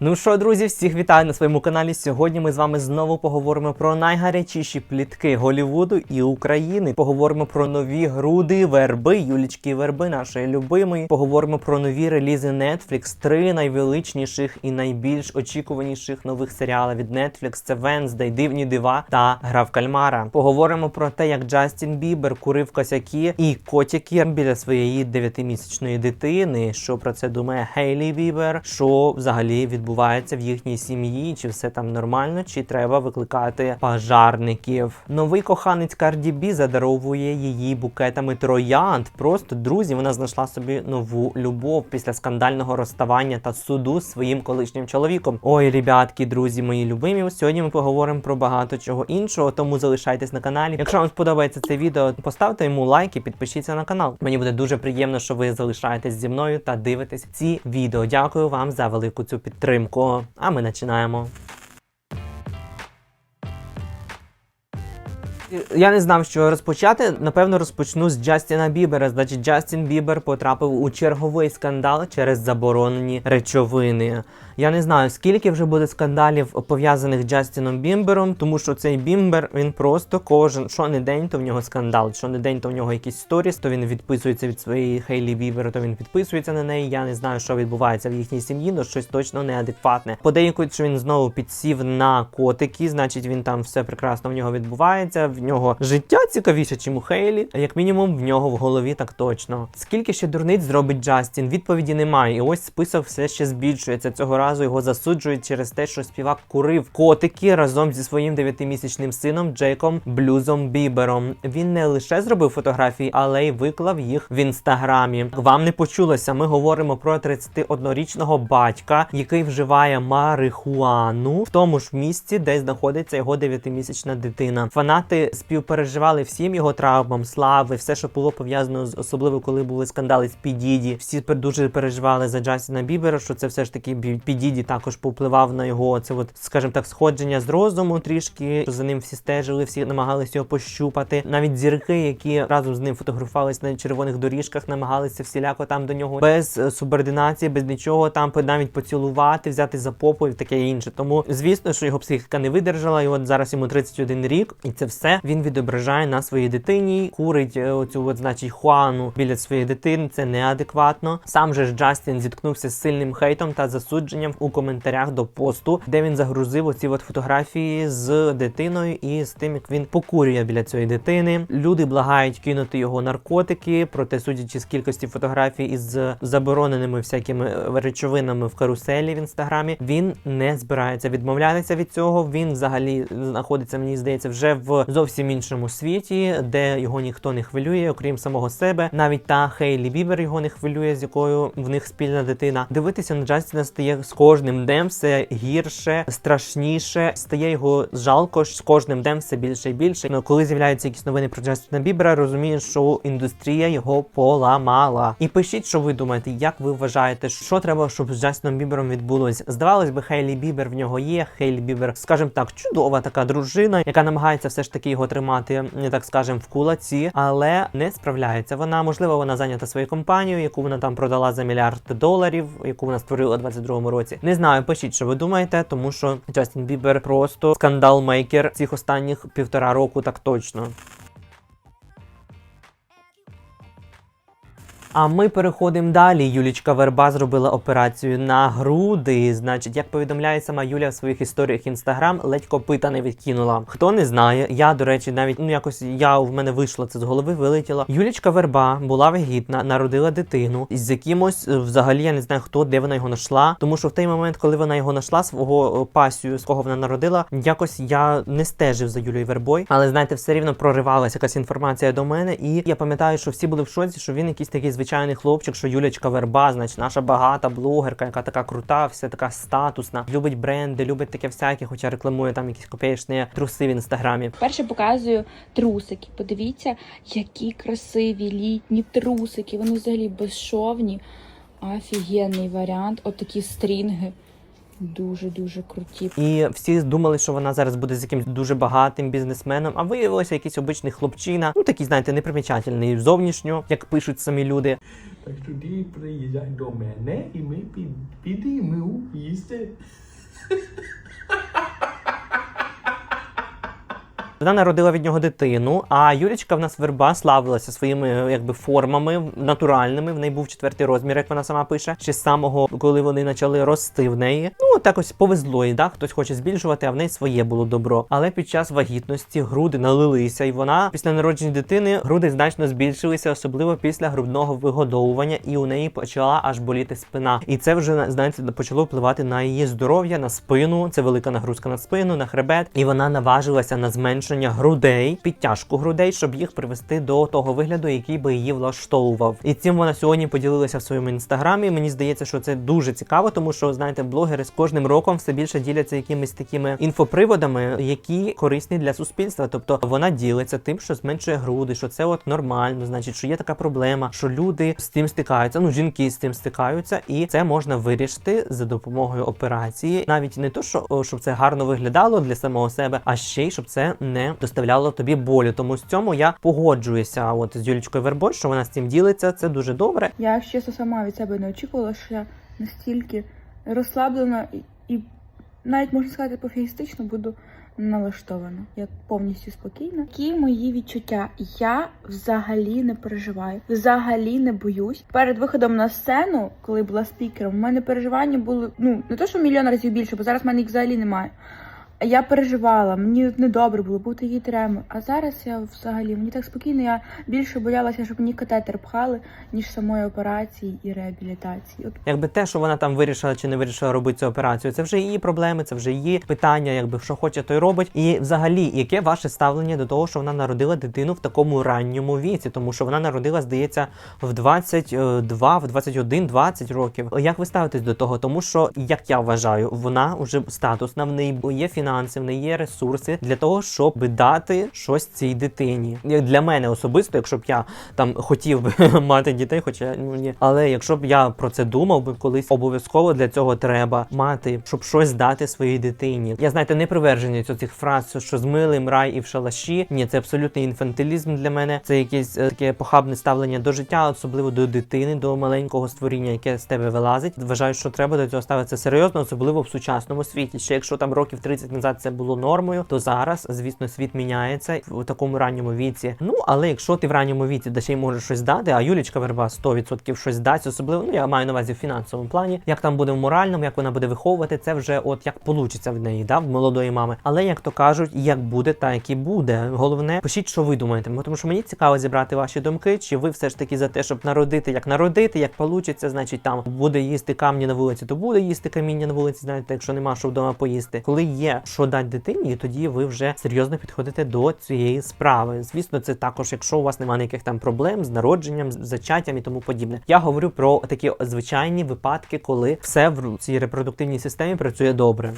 Ну що, друзі, всіх вітаю на своєму каналі. Сьогодні ми з вами знову поговоримо про найгарячіші плітки Голівуду і України. Поговоримо про нові груди верби, Юлічки Верби, нашої любимої. Поговоримо про нові релізи Netflix, три найвеличніших і найбільш очікуваніших нових серіали від Netflix. Це Венздей, Дивні дива та Гра в кальмара. Поговоримо про те, як Джастін Бібер курив косяки і котики біля своєї дев'ятимісячної дитини. Що про це думає Хейлі Бібер? Що взагалі відбувається в їхній сім'ї? Чи все там нормально, чи треба викликати пожарників? Новий коханець Карді Бі задаровує її букетами троянд. Просто друзі, вона знайшла собі нову любов після скандального розставання та суду з своїм колишнім чоловіком. Ой, ребятки, друзі, мої любимі. Сьогодні ми поговоримо про багато чого іншого, тому залишайтесь на каналі. Якщо вам сподобається це відео, поставте йому лайк і підпишіться на канал. Мені буде дуже приємно, що ви залишаєтесь зі мною та дивитесь ці відео. Дякую вам за велику цю підтримку. А ми починаємо. Я не знав, що розпочати. Напевно, розпочну з Джастіна Бібера. Значить, Джастін Бібер потрапив у черговий скандал через заборонені речовини. Я не знаю, скільки вже буде скандалів пов'язаних з Джастіном Бімбером, тому що цей Бімбер він просто кожен що не день, то в нього скандал. Що не день, то в нього якісь сторіс, то він відписується від своєї Хейлі Бібер, то він підписується на неї. Я не знаю, що відбувається в їхній сім'ї, але щось точно неадекватне. Подейкують, що він знову підсів на котики, значить він там все прекрасно в нього відбувається. В нього життя цікавіше, чим у Хейлі. Як мінімум в нього в голові так точно. Скільки ще дурниць зробить Джастін? Відповіді немає. І ось список все ще збільшується. Цього разу його засуджують через те, що співак курив котики разом зі своїм дев'ятимісячним сином Джейком Блюзом Бібером. Він не лише зробив фотографії, але й виклав їх в інстаграмі. Вам не почулося. Ми говоримо про 31-річного батька, який вживає марихуану в тому ж місці, де знаходиться його дев'ятимісячна дитина. Фанати співпереживали всім його травмам, слави, все, що було пов'язано з особливо, коли були скандали з Підіді. Всі дуже переживали за Джастіна Бібера, що це все ж таки Бі- Підіді також повпливав на його це, от, скажімо так, сходження з розуму трішки. За ним всі стежили, всі намагалися його пощупати. Навіть зірки, які разом з ним фотографувалися на червоних доріжках, намагалися всіляко там до нього без е, субординації, без нічого там навіть поцілувати, взяти за попу і таке інше. Тому звісно, що його психіка не видержала, і от зараз йому 31 рік, і це все він відображає на своїй дитині. Курить е, оцю, от, значить, хуану біля своєї дитини. Це неадекватно. Сам же ж Джастін зіткнувся з сильним хейтом та засудженням у коментарях до посту, де він загрузив оці от фотографії з дитиною і з тим, як він покурює біля цієї дитини. Люди благають кинути його наркотики, проте судячи з кількості фотографій із забороненими всякими е, речовинами в каруселі в інстаграмі, він не збирається відмовлятися від цього. Він взагалі знаходиться, мені здається, вже в зовсім іншому світі, де його ніхто не хвилює, окрім самого себе. Навіть та Хейлі Бібер його не хвилює, з якою в них спільна дитина. Дивитися на Джастіна стає з кожним днем все гірше, страшніше. Стає його жалко з кожним днем все більше і більше. Ну, коли з'являються якісь новини про Джастіна Бібера, розумієш, що індустрія його поламала. І пишіть, що ви думаєте, як ви вважаєте, що треба, щоб з Джастіном Бібером відбулось? Здавалось би, Хейлі Бібер в нього є. Хейлі Бібер, скажімо так, чудова така дружина, яка намагається все ж таки його тримати, не так скажемо, в кулаці, але не справляється. Вона можливо вона зайнята своєю компанією, яку вона там продала за мільярд доларів, яку вона створила у 22-му році. Не знаю, пишіть, що ви думаєте, тому що Джастін Бібер просто скандал-мейкер цих останніх півтора року, так точно. А ми переходимо далі. Юлічка Верба зробила операцію на груди. Значить, як повідомляє сама Юля в своїх історіях інстаграм, ледь копита не відкинула. Хто не знає, я до речі, навіть ну якось я в мене вийшло це з голови, вилетіло. Юлічка Верба була вагітна, народила дитину з якимось е, взагалі я не знаю хто, де вона його знайшла. Тому що в той момент, коли вона його знайшла, свого е, пасію, з кого вона народила, якось я не стежив за Юлією Вербою, але знаєте, все рівно проривалася якась інформація до мене. І я пам'ятаю, що всі були в шоці, що він якийсь такий звичайний хлопчик, що Юлячка Верба, значить, наша багата блогерка, яка така крута, вся така статусна, любить бренди, любить таке всяке, хоча рекламує там якісь копеєчні труси в інстаграмі. Перше показую трусики. Подивіться, які красиві літні трусики. Вони взагалі безшовні. Офігенний варіант. Отакі стрінги. Дуже-дуже круті. І всі думали, що вона зараз буде з якимось дуже багатим бізнесменом, а виявилося якийсь обичний хлопчина, ну такий, знаєте, непримічательний зовнішньо, як пишуть самі люди. Так тоді приїжджай до мене і ми під, підіймо їсти. Вона народила від нього дитину, а Юлічка в нас верба славилася своїми якби формами натуральними. В неї був четвертий розмір, як вона сама пише. Ще з самого, коли вони почали рости в неї. Ну так ось повезло їй, да? хтось хоче збільшувати, а в неї своє було добро. Але під час вагітності груди налилися, і вона після народження дитини груди значно збільшилися, особливо після грудного вигодовування, і у неї почала аж боліти спина. І це вже знаєте почало впливати на її здоров'я, на спину. Це велика нагрузка на спину, на хребет, і вона наважилася на зменшення грудей, підтяжку грудей, щоб їх привести до того вигляду, який би її влаштовував. І цим вона сьогодні поділилася в своєму інстаграмі. Мені здається, що це дуже цікаво, тому що знаєте, блогери з кожним роком все більше діляться якимись такими інфоприводами, які корисні для суспільства. Тобто вона ділиться тим, що зменшує груди, що це от нормально, значить, що є така проблема, що люди з цим стикаються. Ну жінки з цим стикаються, і це можна вирішити за допомогою операції. Навіть не то, що щоб це гарно виглядало для самого себе, а ще й щоб це не доставляло тобі болю. Тому з цьому я погоджуюся. От з Юлічкою Вербой, що вона з цим ділиться. Це дуже добре. Я чесно сама від себе не очікувала, що я настільки розслаблена і, навіть можна сказати пофігістично буду налаштована. Я повністю спокійна. Які мої відчуття? Я взагалі не переживаю, взагалі не боюсь. Перед виходом на сцену, коли була спікером, у мене переживання були ну не то, що мільйон разів більше, бо зараз в мене їх взагалі немає. Я переживала, мені недобре було, був такий тремор. А зараз я взагалі мені так спокійно. Я більше боялася, щоб мені катетер пхали, ніж самої операції і реабілітації. Якби те, що вона там вирішила чи не вирішила робити цю операцію, це вже її проблеми, це вже її питання, якби що хоче, то й робить. І взагалі, яке ваше ставлення до того, що вона народила дитину в такому ранньому віці, тому що вона народила, здається, в 22, в 21, 20 років. Як ви ставитесь до того? Тому що, як я вважаю, вона вже статусна, в неї є фінанси, в неї є ресурси для того, щоб дати щось цій дитині. Для мене особисто, якщо б я там хотів би мати дітей, хоча ну ні, але якщо б я про це думав би колись, обов'язково для цього треба мати, щоб щось дати своїй дитині. Я знаєте, не привержений цих фраз, що з милим рай і в шалаші. Ні, це абсолютний інфантилізм для мене. Це якесь е, таке похабне ставлення до життя, особливо до дитини, до маленького створіння, яке з тебе вилазить. Вважаю, що треба до цього ставитися серйозно, особливо в сучасному світі. Ще якщо там років 30 назад це було нормою, то зараз, звісно, світ міняється в такому ранньому віці. Ну але якщо ти в ранньому віці де ще й можеш щось дати, а Юлічка Верба 100% щось дасть, особливо ну я маю на увазі в фінансовому плані, як там буде в моральному, як вона буде виховувати, це вже от як получиться в неї, да, в молодої мами. Але як то кажуть, як буде, так і буде. Головне, пишіть, що ви думаєте. Тому що мені цікаво зібрати ваші думки, чи ви все ж таки за те, щоб народити, як народити, як получиться, значить там буде їсти камні на вулиці, то буде їсти каміння на вулиці, знаєте, якщо нема що вдома поїсти. Коли є що дати дитині, і тоді ви вже серйозно підходите до цієї справи. Звісно, це також, якщо у вас немає ніяких там проблем з народженням, з зачаттям і тому подібне. Я говорю про такі звичайні випадки, коли все в цій репродуктивній системі працює добре.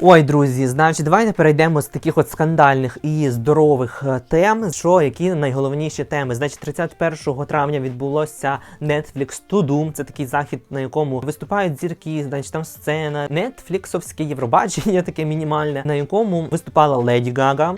Ой, друзі, значить, давайте перейдемо з таких от скандальних і здорових е, тем. Що які найголовніші теми? Значить, 31 травня відбулося Netflix To Doom. Це такий захід, на якому виступають зірки, значить там сцена, нетфліксовське Євробачення, таке мінімальне, на якому виступала Леді Гага.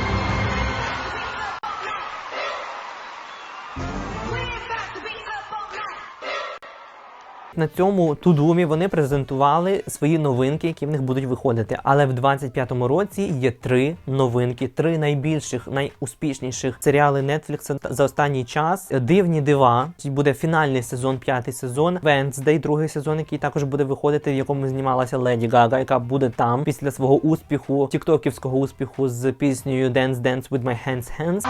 На цьому тудумі вони презентували свої новинки, які в них будуть виходити. Але в 25-му році є три новинки, три найбільших, найуспішніших серіали Netflix за останній час. Дивні дива. Буде фінальний сезон, п'ятий сезон. Wednesday, другий сезон, який також буде виходити, в якому знімалася Леді Гага, яка буде там після свого успіху, тіктоківського успіху з піснею Dance Dance with my hands hands.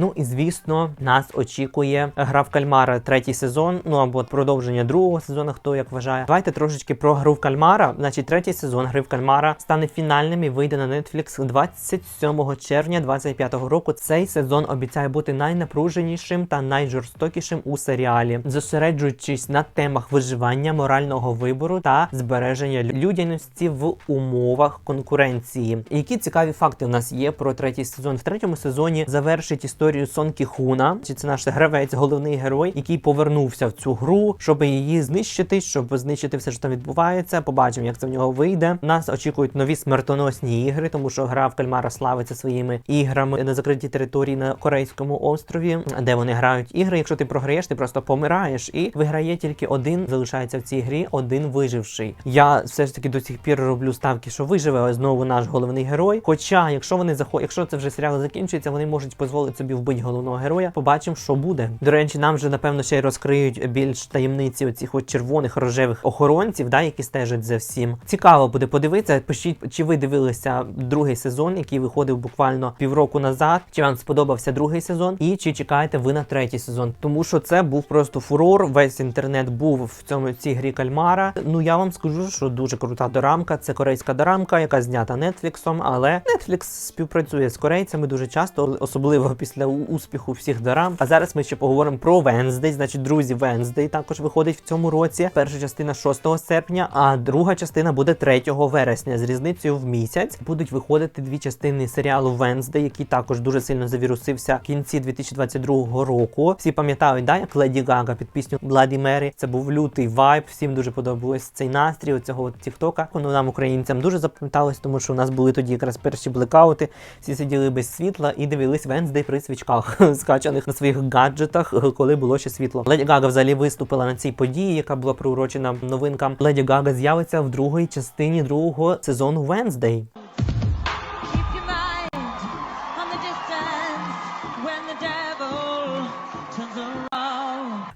Ну і звісно, нас очікує гра в кальмара третій сезон. Ну або продовження другого сезону, хто як вважає. Давайте трошечки про гру в кальмара. Значить, третій сезон гри в кальмара стане фінальним і вийде на Netflix 27 червня 25-го року. Цей сезон обіцяє бути найнапруженішим та найжорстокішим у серіалі, зосереджуючись на темах виживання, морального вибору та збереження людяності в умовах конкуренції. Які цікаві факти у нас є про третій сезон? В третьому сезоні завершить історію історію Сон Кіхуна. Це наш гравець, головний герой, який повернувся в цю гру, щоб її знищити, щоб знищити все, що там відбувається. Побачимо, як це в нього вийде. Нас очікують нові смертоносні ігри, тому що гра в кальмара славиться своїми іграми на закритій території на корейському острові, де вони грають ігри. Якщо ти програєш, ти просто помираєш, і виграє тільки один. Залишається в цій грі один виживший. Я все ж таки до сих пір роблю ставки, що виживе знову наш головний герой. Хоча, якщо вони захо... якщо це вже серіал закінчується, вони можуть дозволити собі вбити головного героя. Побачимо, що буде. До речі, нам вже напевно ще й розкриють більш таємниці оцих от червоних рожевих охоронців, да, які стежать за всім. Цікаво буде подивитися. Пишіть, чи ви дивилися другий сезон, який виходив буквально півроку назад. Чи вам сподобався другий сезон, і чи чекаєте ви на третій сезон? Тому що це був просто фурор. Весь інтернет був в цьому цій грі кальмара. Ну я вам скажу, що дуже крута дорамка. Це корейська дорамка, яка знята Нетфліксом, але Netflix співпрацює з корейцями дуже часто, особливо після успіху всіх дорам. А зараз ми ще поговоримо про Венздей. Значить, друзі, Венздей також виходить в цьому році. Перша частина 6 серпня, а друга частина буде 3 вересня. З різницею в місяць будуть виходити дві частини серіалу Венздей, який також дуже сильно завірусився в кінці 2022 року. Всі пам'ятають, да, як Леді Гага під пісню Бладі Мері. Це був лютий вайб. Всім дуже подобався цей настрій оцього Тіктока. Воно нам, українцям, дуже запам'яталось, тому що у нас були тоді якраз перші блекаути. Всі сиділи без світла і дивились Венздей при свічках, скачаних на своїх гаджетах, коли було ще світло. Леді Гага взагалі виступила на цій події, яка була приурочена новинкам. Леді Гага з'явиться в другій частині другого сезону Венздей.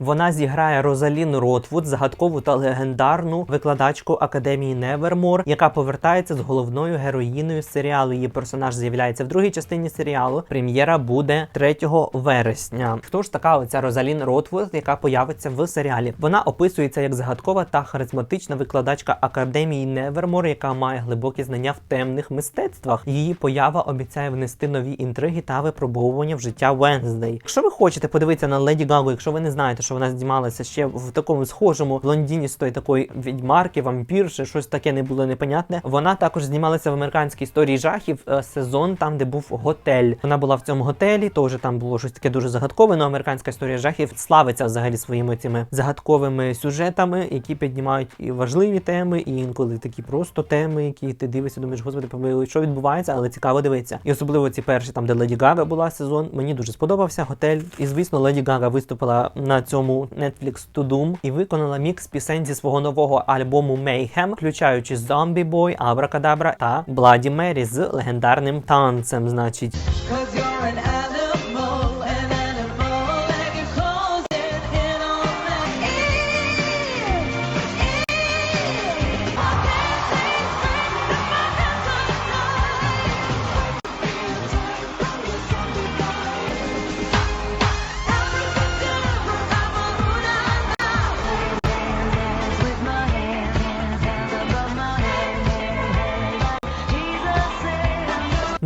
Вона зіграє Розалін Ротвуд, загадкову та легендарну викладачку академії Невермор, яка повертається з головною героїною серіалу. Її персонаж з'являється в другій частині серіалу. Прем'єра буде 3 вересня. Хто ж така оця Розалін Ротвуд, яка появиться в серіалі? Вона описується як загадкова та харизматична викладачка академії Невермор, яка має глибокі знання в темних мистецтвах. Її поява обіцяє внести нові інтриги та випробовування в життя Венздей. Якщо ви хочете подивитися на Леді Гагу, якщо ви не знаєте, що вона знімалася ще в такому схожому блондіністої такої відьмарки, вампірши, щось таке не було непонятне. Вона також знімалася в американській історії жахів е, сезон, там де був готель. Вона була в цьому готелі, теж там було щось таке дуже загадкове. Ну, американська історія жахів славиться взагалі своїми цими загадковими сюжетами, які піднімають і важливі теми, і інколи такі просто теми, які ти дивишся, думаєш, господи, помилуй, що відбувається, але цікаво дивитися. І особливо ці перші, там де Леді Гага була сезон, мені дуже сподобався готель. І звісно, Леді Гага виступила на цьому Netflix To Doom і виконала мікс пісень зі свого нового альбому Mayhem, включаючи Zombie Boy, Abracadabra та Bloody Mary з легендарним танцем. Значить.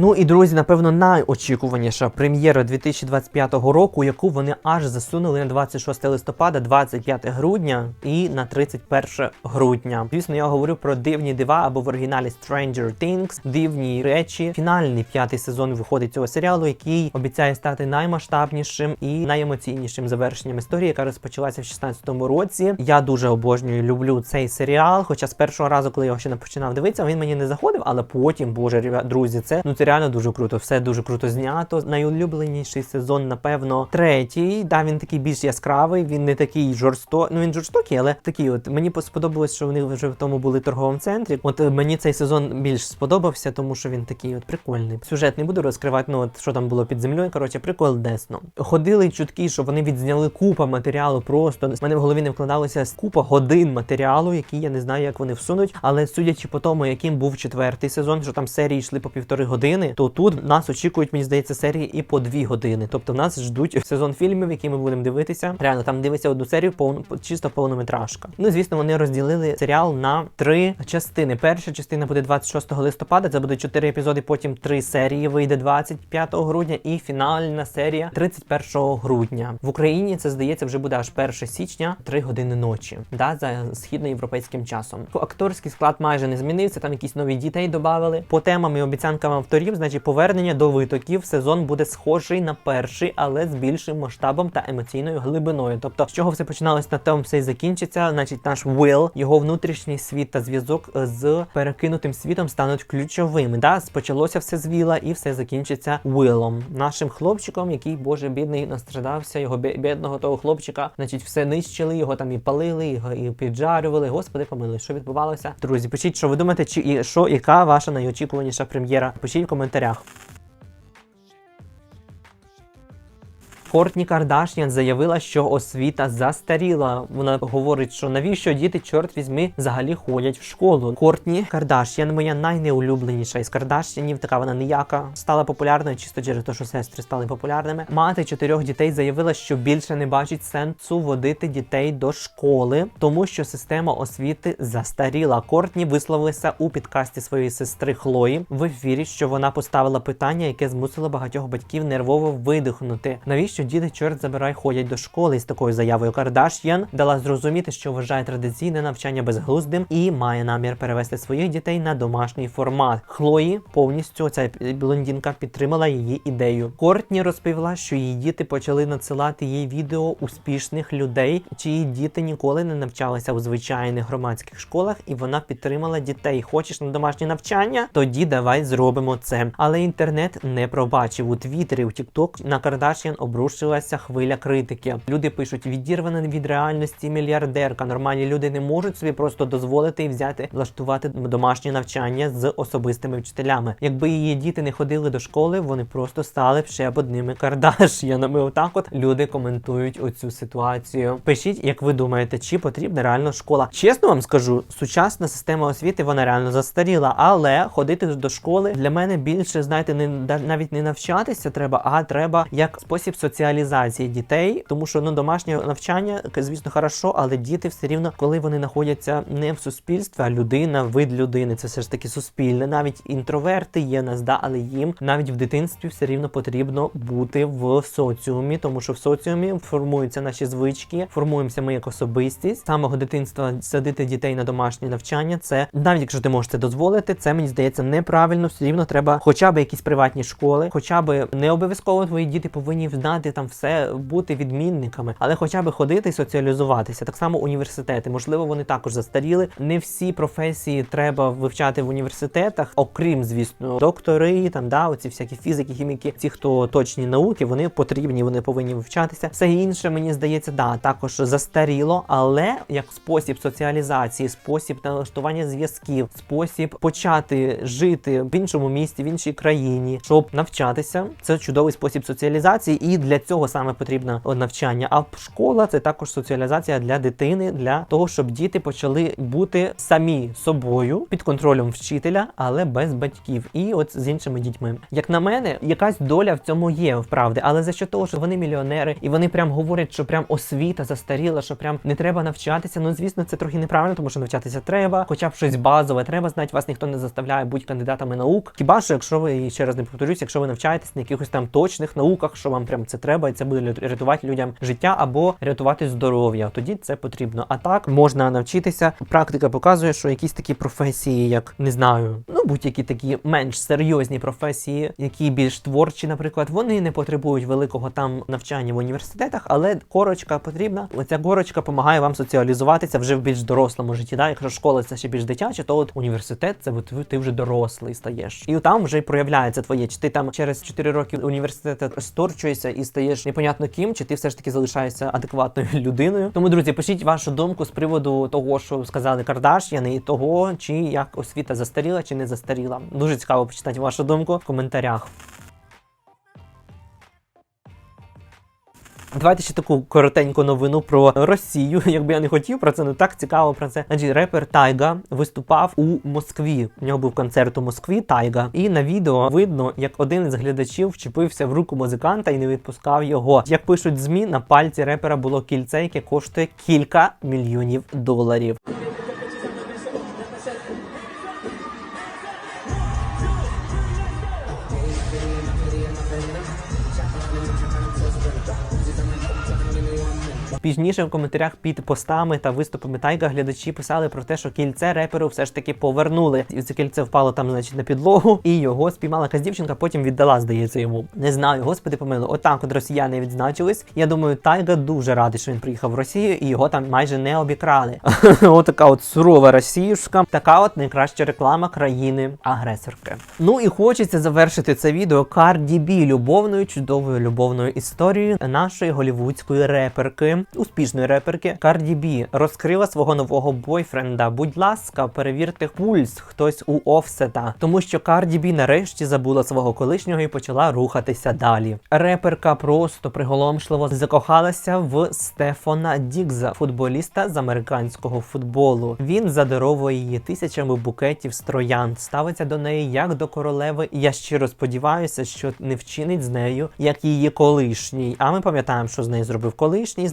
Ну і друзі, напевно, найочікуваніша прем'єра 2025 року, яку вони аж засунули на 26 листопада, 25 грудня і на 31 грудня. Звісно, я говорю про дивні дива або в оригіналі Stranger Things, дивні речі. Фінальний п'ятий сезон виходить цього серіалу, який обіцяє стати наймасштабнішим і найемоційнішим завершенням історії, яка розпочалася в 16-му році. Я дуже обожнюю, люблю цей серіал. Хоча з першого разу, коли я його ще не починав дивитися, він мені не заходив, але потім, боже, друзі, це ну це реально дуже круто. Все дуже круто знято. Найулюбленіший сезон, напевно, третій. Да, він такий більш яскравий, він не такий жорстокий. Ну він жорстокий, але такий. От мені сподобалось, що вони вже в тому були торговому центрі. От е, мені цей сезон більш сподобався, тому що він такий от прикольний. Сюжет не буду розкривати. Ну от що там було під землею. Коротше, прикол десно. Ходили чутки, що вони відзняли купа матеріалу. Просто в мене в голові не вкладалося купа годин матеріалу, які я не знаю, як вони всунуть. Але судячи по тому, яким був четвертий сезон, що там серії йшли по півтори години, то тут нас очікують, мені здається, серії і по дві години. Тобто нас ждуть сезон фільмів, які ми будемо дивитися. Реально там дивиться одну серію, повну чисто повнометражка. Ну звісно, вони розділили серіал на три частини. Перша частина буде 26 листопада. Це буде чотири епізоди. Потім три серії вийде 25 грудня, і фінальна серія 31 грудня. В Україні це здається вже буде аж 1 січня, 3 години ночі. Да, за східноєвропейським часом. Акторський склад майже не змінився. Там якісь нові дітей додали. По темам і обіцянкам авторів значить повернення до витоків сезон буде схожий на перший, але з більшим масштабом та емоційною глибиною. Тобто, з чого все починалось на тому, все і закінчиться. Значить, наш Will, його внутрішній світ та зв'язок з перекинутим світом стануть ключовими. Да, почалося все з Віла і все закінчиться Willом, нашим хлопчиком, який боже бідний настрадався. Його бідного того хлопчика, значить, все нищили, його там і палили, його і піджарювали. Господи, помилуй, що відбувалося. Друзі, пишіть, що ви думаєте, чи і що, яка ваша найочікуваніша прем'єра? Пишіть в коментарях. Кортні Кардаш'ян заявила, що освіта застаріла. Вона говорить, що навіщо діти, чорт візьми, взагалі ходять в школу. Кортні Кардаш'ян, моя найнеулюбленіша із Кардаш'янів, така вона ніяка, стала популярною чисто через те, що сестри стали популярними. Мати чотирьох дітей заявила, що більше не бачить сенсу водити дітей до школи, тому що система освіти застаріла. Кортні висловилася у підкасті своєї сестри Хлої в ефірі, що вона поставила питання, яке змусило багатьох батьків нервово видихнути. Навіщо діти, чорт забирай, ходять до школи із такою заявою Кардаш'ян дала зрозуміти, що вважає традиційне навчання безглуздим і має намір перевести своїх дітей на домашній формат. Хлої повністю ця блондинка підтримала її ідею. Кортні розповіла, що її діти почали надсилати їй відео успішних людей, чиї діти ніколи не навчалися у звичайних громадських школах, і вона підтримала дітей. Хочеш на домашнє навчання? Тоді давай зробимо це. Але інтернет не пробачив у Твіттері, у Тікток на Кардаш'ян обрушилася хвиля критики. Люди пишуть: відірвана від реальності мільярдерка. Нормальні люди не можуть собі просто дозволити і взяти влаштувати домашнє навчання з особистими вчителями. Якби її діти не ходили до школи, вони просто стали б ще б одними Кардаш'янами. Отак, от люди коментують оцю ситуацію. Пишіть, як ви думаєте, чи потрібна реально школа? Чесно вам скажу, сучасна система освіти вона реально застаріла, але ходити до школи для мене більше, знаєте, не навіть не навчатися треба, а треба як спосіб соціалізації дітей, тому що ну домашнє навчання, звісно, хорошо, але діти все рівно, коли вони знаходяться не в суспільстві, а людина, вид людини, це все ж таки суспільне. Навіть інтроверти є нас, да, але їм навіть в дитинстві все рівно потрібно бути в соціумі, тому що в соціумі формуються наші звички, формуємося ми як особистість. З самого дитинства садити дітей на домашнє навчання. Це навіть якщо ти можеш це дозволити, це мені здається неправильно. Все рівно треба хоча б якісь приватні школи, хоча б не обов'язково твої діти повинні знати там все, бути відмінниками, але хоча б ходити і соціалізуватися. Так само університети. Можливо, вони також застаріли. Не всі професії треба вивчати в університетах, окрім звісно, доктори, там да, оці всякі фізики, хіміки, ті, хто точні науки, вони потрібні, вони повинні вивчатися. Все інше мені здається, да, також застаріло, але як спосіб соціалізації, спосіб налаштування зв'язків, спосіб почати жити в іншому місті, в іншій країні, щоб навчатися. Це чудовий спосіб соціалізації, і для цього саме потрібно навчання. А школа це також соціалізація для дитини, для того, щоб діти почали бути самі собою під контролем вчителя, але без батьків, і от з іншими дітьми. Як на мене, якась доля в цьому є, вправди, але за що того, що вони мільйонери, і вони прям говорять, що прям освіта застаріла, що прям не треба навчатися. Ну звісно, це трохи неправильно, тому що навчатися треба, хоча б щось базове треба знати. Вас ніхто не заставляє бути кандидатами наук. Хіба що, якщо ви ще раз не повторюсь, якщо ви навчаєтесь на якихось там точних науках, що вам прям це треба, і це буде рятувати людям життя або рятувати здоров'я, тоді це потрібно. А так можна навчитися. Практика показує, що якісь такі професії, як не знаю, ну будь-які такі менш серйозні професії, які більш творчі, наприклад, вони не потребують великого там навчання в університетах, але корочка потрібна. Оця корочка допомагає вам соціалізуватися вже в більш дорослому житті. Да? Якщо школа це ще більш дитяче, то от університет це от ти вже дорослий стаєш. І там вже проявляється твоє. Чи ти там через 4 роки університету сторчуєшся і стаєш непонятно ким, чи ти все ж таки залишаєшся адекватною людиною. Тому, друзі, пишіть вашу думку з приводу того, що сказали Кардаш'яни, і того, чи як освіта застаріла, чи не застаріла. Дуже цікаво почитати вашу думку в коментарях. Давайте ще таку коротеньку новину про Росію. Якби я не хотів про це, ну так цікаво про це. Значить, репер Тайга виступав у Москві. У нього був концерт у Москві Тайга. І на відео видно, як один із глядачів вчепився в руку музиканта і не відпускав його. Як пишуть змі, на пальці репера було кільце, яке коштує кілька мільйонів доларів. Пізніше в коментарях під постами та виступами Тайга глядачі писали про те, що кільце реперу все ж таки повернули. І це кільце впало там, значить, на підлогу, і його спіймала якась дівчинка, потім віддала, здається, йому. Не знаю, господи помилуй. Отак от росіяни відзначились. Я думаю, Тайга дуже радий, що він приїхав в Росію, і його там майже не обікрали. Отака от сурова росіюшка. Така от найкраща реклама країни-агресорки. Ну і хочеться завершити це відео Cardi B любовною, чудовою любовною історією нашої голівудської реперки, успішної реперки. Cardi B розкрила свого нового бойфренда. Будь ласка, перевірте пульс хтось у офсета, тому що Cardi B нарешті забула свого колишнього і почала рухатися далі. Реперка просто приголомшливо закохалася в Стефана Дігза, футболіста з американського футболу. Він задаровує її тисячами букетів з троянд, ставиться до неї як до королеви. Я щиро сподіваюся, що не вчинить з нею як її колишній. А ми пам'ятаємо, що з нею зробив колишній.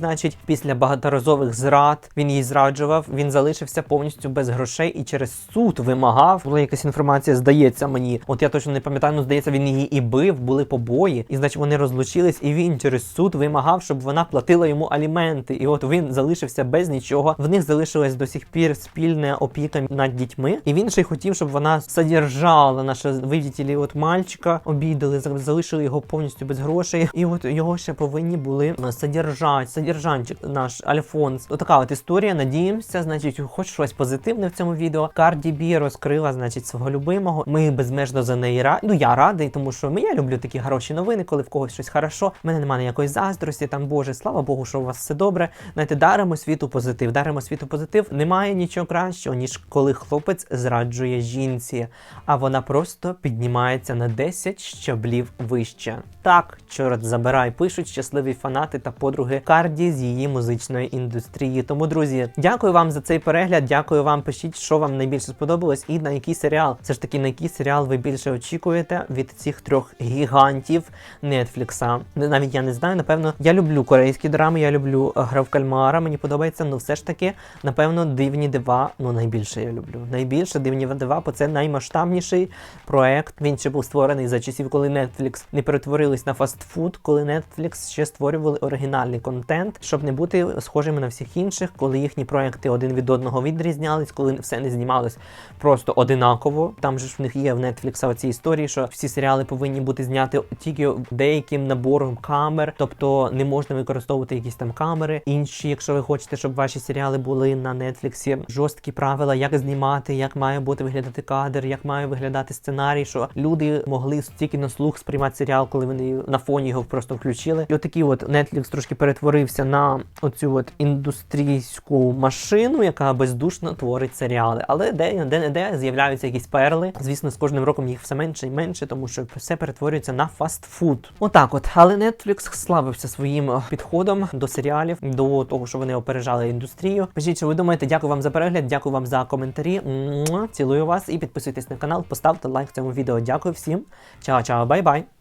Після багаторазових зрад він її зраджував. Він залишився повністю без грошей і через суд вимагав. Була якась інформація, здається мені. От я точно не пам'ятаю, ну здається, він її і бив, були побої, і значить вони розлучились, і він через суд вимагав, щоб вона платила йому аліменти. І от він залишився без нічого. В них залишилась до сих пір спільна опіка над дітьми. І він ще й хотів, щоб вона содержала наше видітелі, от мальчика обідали, за- залишили його повністю без грошей. І от його ще повинні були е, содержати. Содержанчик наш Альфонс. Отака от історія. Надіємося, значить, хоч щось позитивне в цьому відео. Карді Бі розкрила, значить, свого любимого. Ми безмежно за неї раді. Ну я радий, тому що ми я люблю такі хороші новини, коли в когось щось хорошо. У мене немає ніякої заздрості. Там Боже, слава Богу, що у вас все добре. Знаєте, даримо світу позитив. Даримо світу позитив. Немає нічого кращого, ніж коли хлопець зраджує жінці, а вона просто піднімається на 10 щаблів вище. Так, чорт забирай, пишуть щасливі фанати та подруги Карді з її музичної індустрії. Тому, друзі, дякую вам за цей перегляд. Дякую вам. Пишіть, що вам найбільше сподобалось, і на який серіал. Все ж таки, на який серіал ви більше очікуєте від цих трьох гігантів Нетфлікса. Навіть я не знаю. Напевно, я люблю корейські драми, я люблю гра в кальмара. Мені подобається. Ну, все ж таки, напевно, дивні дива. Ну, найбільше я люблю. Найбільше дивні дива, бо це наймасштабніший проект. Він ще був створений за часів, коли Netflix не перетворились на фастфуд, коли Netflix ще створювали оригінальний контент, щоб не бути схожими на всіх інших, коли їхні проекти один від одного відрізнялись, коли все не знімалось просто одинаково. Там же ж в них є в Netflix оці історії, що всі серіали повинні бути зняти тільки деяким набором камер, тобто не можна використовувати якісь там камери. Інші, якщо ви хочете, щоб ваші серіали були на Netflix, жорсткі правила, як знімати, як має бути виглядати кадр, як має виглядати сценарій, що люди могли тільки на слух сприймати серіал, коли вони на фоні його просто включили. І отакий от Netflix трошки перетворився на оцю от індустрійську машину, яка бездушно творить серіали. Але де де де з'являються якісь перли. Звісно, з кожним роком їх все менше і менше, тому що все перетворюється на фастфуд. Отак, от але Netflix славився своїм е, підходом до серіалів, до того, що вони опережали індустрію. Пишіть, що ви думаєте. Дякую вам за перегляд, дякую вам за коментарі. Цілую вас і підписуйтесь на канал, поставте лайк цьому відео. Дякую всім. Чао, чао, бай-бай.